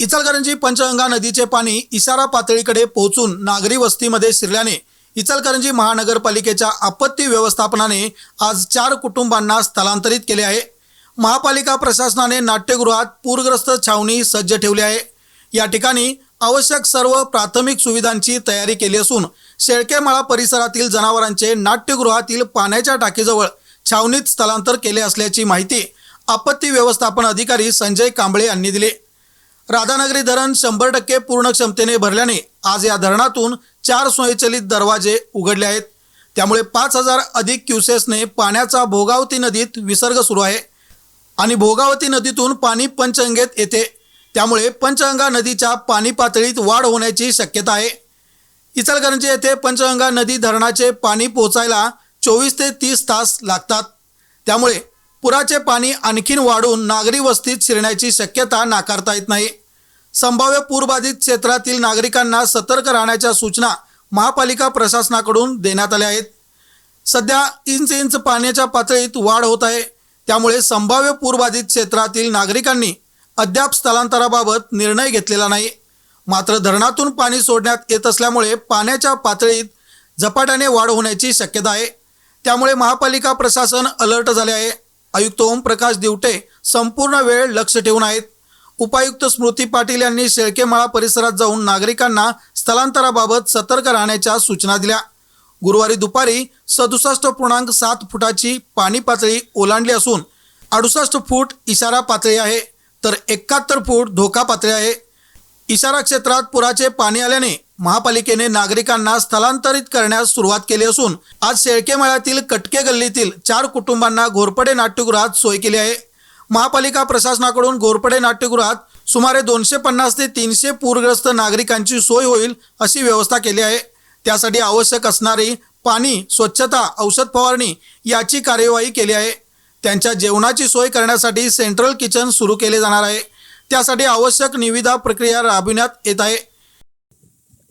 इचलकरंजी पंचगंगा नदीचे पाणी इशारा पातळीकडे पोहोचून नागरी वस्तीमध्ये शिरल्याने इचलकरंजी महानगरपालिकेच्या आपत्ती व्यवस्थापनाने आज चार कुटुंबांना स्थलांतरित केले आहे. महापालिका प्रशासनाने नाट्यगृहात पूरग्रस्त छावणी सज्ज ठेवली आहे. या ठिकाणी आवश्यक सर्व प्राथमिक सुविधांची तयारी केली असून शेळकेमाळा परिसरातील जनावरांचे नाट्यगृहातील पाण्याच्या टाकीजवळ छावणीत स्थलांतर केले असल्याची माहिती आपत्ती व्यवस्थापन अधिकारी संजय कांबळे यांनी दिली. राधानगरी धरण शंभर टक्के पूर्ण क्षमतेने भरल्याने आज या धरणातून चार स्वयंचलित दरवाजे उघडले आहेत. त्यामुळे पाच हजार अधिक क्युसेसने पाण्याचा भोगावती नदीत विसर्ग सुरू आहे आणि भोगावती नदीतून पाणी पंचगंगेत येते. त्यामुळे पंचगंगा नदीच्या पाणी पातळीत वाढ होण्याची शक्यता आहे. इचलकरंजी येथे पंचगंगा नदी धरणाचे पाणी पोचायला चोवीस ते तीस तास लागतात. त्यामुळे पुराचे पाणी आणखीन वाढून नागरी वस्तीत शिरण्याची शक्यता नाकारता येत नाही. संभाव्य पूरबाधित क्षेत्रातील नागरिकांना सतर्क राहण्याच्या सूचना महापालिका प्रशासनाकडून देण्यात आल्या आहेत. सध्या इंच इंच पाण्याच्या पातळीत वाढ होत आहे. त्यामुळे संभाव्य पूरबाधित क्षेत्रातील नागरिकांनी अद्याप स्थलांतराबाबत निर्णय घेतलेला नाही. मात्र धरणातून पाणी सोडण्यात येत असल्यामुळे पाण्याच्या पातळीत झपाट्याने वाढ होण्याची शक्यता आहे. त्यामुळे महापालिका प्रशासन अलर्ट झाले आहे. आयुक्त ओमप्रकाश दिवटे संपूर्ण वेळ लक्ष ठेवून आहेत. उपायुक्त स्मृती पाटील यांनी शेळकेमाळा परिसरात जाऊन नागरिकांना स्थलांतराबाबत सतर्क राहण्याच्या सूचना दिल्या. गुरुवारी दुपारी सदुसष्ट पूर्णांक सात फुटाची पाणी पातळी ओलांडली असून अडुसष्ट फूट इशारा पातळी आहे तर एकाहत्तर फूट धोका पातळी आहे. इशारा क्षेत्रात पुराचे पाणी आल्याने महापालिकेने नागरिकांना स्थलांतरित करण्यास सुरुवात केली असून आज शेळकेमाळ्यातील कटके गल्लीतील चार कुटुंबांना घोरपडे नाट्यगृहात सोय केली आहे. महापालिका प्रशासनाकडून घोरपडे नाट्यगृहात सुमारे दोनशे पन्नास ते तीनशे पूरग्रस्त नागरिकांची सोय होईल अशी व्यवस्था केली आहे. त्यासाठी आवश्यक असणारी पाणी स्वच्छता औषध फवारणी याची कार्यवाही केली आहे. त्यांच्या जेवणाची सोय करण्यासाठी सेंट्रल किचन सुरू केले जाणार आहे. त्यासाठी आवश्यक निविदा प्रक्रिया राबविण्यात येत आहे.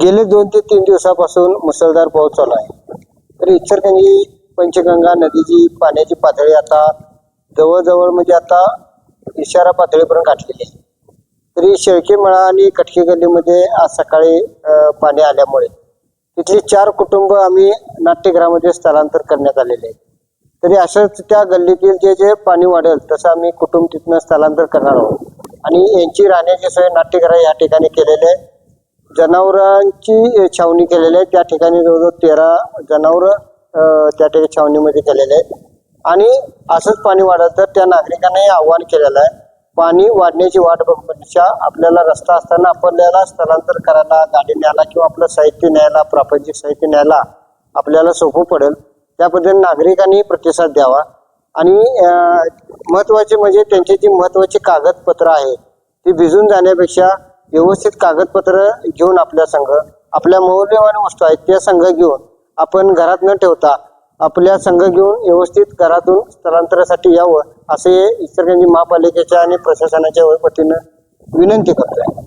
गेले दोन ते तीन दिवसापासून मुसळधार पाऊस चालू आहे. तर इचलकरंजी पंचगंगा नदीची पाण्याची पातळी आता जवळजवळ म्हणजे आता इशारा पातळीपर्यंत गाठलेली आहे. तरी शेळकेमळा आणि कटके गल्लीमध्ये आज सकाळी पाणी आल्यामुळे तिथली चार कुटुंब आम्ही नाट्यगृहामध्ये स्थलांतर करण्यात आलेले आहे तरी असंच त्या गल्लीतील जे जे पाणी वाढेल तसं आम्ही कुटुंब तिथनं स्थलांतर करणार आहोत. आणि यांची राहण्याची सोय नाट्यगृह या ठिकाणी केलेले आहे. जनावरांची छावणी केलेली आहे. त्या ठिकाणी जवळजवळ तेरा जनावर त्या ठिकाणी छावणीमध्ये केलेले आहे आणि असंच पाणी वाढत तर त्या नागरिकांनाही आव्हान केलेलं आहे. पाणी वाढण्याची वाट बघण्याच्या आपल्याला रस्ता असताना आपल्याला स्थलांतर करायला गाडी न्यायला किंवा आपलं साहित्य न्यायला प्रापंचिक साहित्य न्यायला आपल्याला सोपं पडेल. त्या पद्धतीने नागरिकांनी प्रतिसाद द्यावा. आणि महत्त्वाचे म्हणजे त्यांची जी महत्वाची कागदपत्र आहे ती भिजून जाण्यापेक्षा व्यवस्थित कागदपत्र घेऊन आपल्या संघ आपल्या मौल्यवान वस्तू आहेत त्या संघ घेऊन आपण घरात न ठेवता आपल्या संघ घेऊन व्यवस्थित घरातून स्थलांतरासाठी यावं असे इचलकरंजी महापालिकेच्या आणि प्रशासनाच्या वतीनं विनंती करतोय.